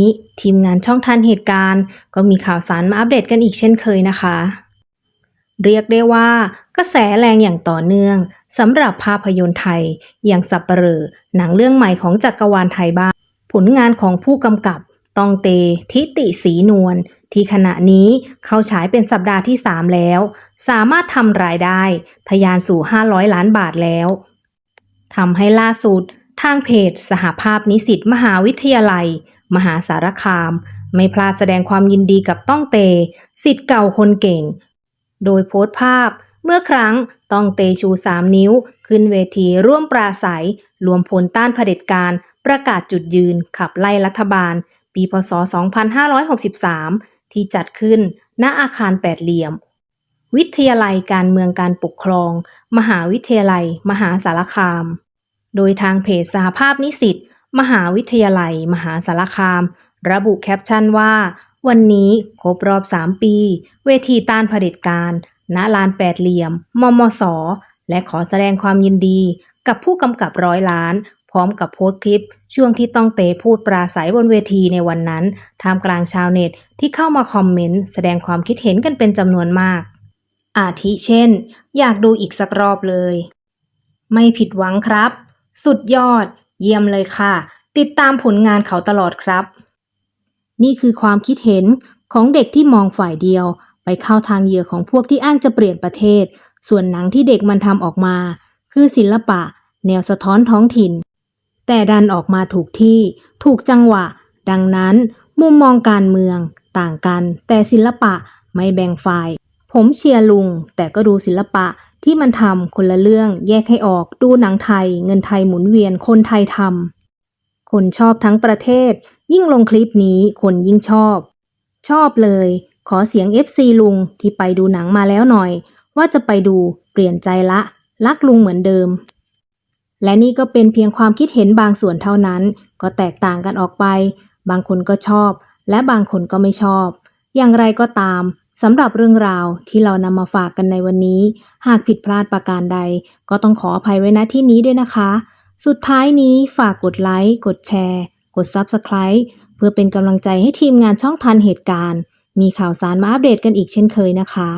นี้ทีมงานช่องทันเหตุการณ์ ก็มีข่าวสารมาอัปเดตกันอีกเช่นเคยนะคะ เรียกได้ว่ากระแสแรงอย่างต่อเนื่องสำหรับภาพยนตร์ไทย อย่างสับเปลอหนังเรื่องใหม่ของจักรวาลไทยบ้าง ผลงานของผู้กำกับตองเต ทิติสีนวลที่ขณะนี้เข้าฉายเป็นสัปดาห์ที่ 3 แล้ว สามารถทำรายได้ทะยานสู่ 500 ล้านบาทแล้วทำให้ล่าสุด ทางเพจสหภาพนิสิตมหาวิทยาลัย มหาสารคาม ไม่พลาดแสดงความยินดีกับต้องเต สิทธิ์เก่าคนเก่ง โดยโพสต์ภาพ เมื่อครั้งต้องเตชู 3 นิ้ว ขึ้นเวทีร่วมปราศัย รวมพลต้านเผด็จการ ประกาศจุดยืนขับไล่รัฐบาล ปีพศ 2563 ที่จัดขึ้นณอาคารแปดเหลี่ยม วิทยาลัยการเมืองการปกครอง มหาวิทยาลัย มหาสารคาม โดยทางเพจสหภาพนิสิต มหาวิทยาลัย มหาสารคาม ระบุแคปชั่นว่า วันนี้ครบรอบ 3 ปี เวทีต้านเผด็จการณลานแปดเหลี่ยม มมส และขอแสดงความยินดี กับผู้กำกับร้อยล้าน พร้อมกับโพสต์คลิป ช่วงที่ต้องเตพูดปราศัยบนเวทีในวันนั้นท่ามกลางชาวเน็ตที่เข้ามาคอมเมนต์แสดงความคิดเห็นกันเป็นจำนวนมาก อาทิเช่น อยากดูอีกสักรอบเลย ไม่ผิดหวังครับ สุดยอด เยี่ยมเลยค่ะ ติดตามผลงานเขาตลอดครับ นี่คือความคิดเห็นของเด็กที่มองฝ่ายเดียว ไปเข้าทางเหยื่อของพวกที่อ้างจะเปลี่ยนประเทศ ส่วนหนังที่เด็กมันทำออกมา คือศิลปะ แนวสะท้อนท้องถิ่น แต่ดันออกมาถูกที่ ถูกจังหวะ ดังนั้น มุมมองการเมือง ต่างกัน แต่ศิลปะไม่แบ่งฝ่าย ผมเชียร์ลุง แต่ก็ดูศิลปะที่มันทำคนละเรื่องแยกให้ออก ดูหนังไทย เงินไทยหมุนเวียนคนไทยทำ คนชอบทั้งประเทศ ยิ่งลงคลิปนี้คนยิ่งชอบ ชอบเลย ขอเสียง FC ลุงที่ไปดูหนังมาแล้วหน่อย ว่าจะไปดูเปลี่ยนใจละ รักลุงเหมือนเดิม และนี่ก็เป็นเพียงความคิดเห็นบางส่วนเท่านั้น ก็แตกต่างกันออกไป บางคนก็ชอบ และบางคนก็ไม่ชอบ อย่างไรก็ตามสำหรับเรื่องราวที่เรานำมาฝากกันในวันนี้ หากผิดพลาดประการใด ก็ต้องขออภัยไว้ณที่นี้ด้วยนะคะ สุดท้ายนี้ฝากกดไลค์ กดแชร์ กด Subscribe เพื่อเป็นกำลังใจให้ทีมงานช่องทันเหตุการณ์ มีข่าวสารมาอัปเดตกันอีกเช่นเคยนะคะ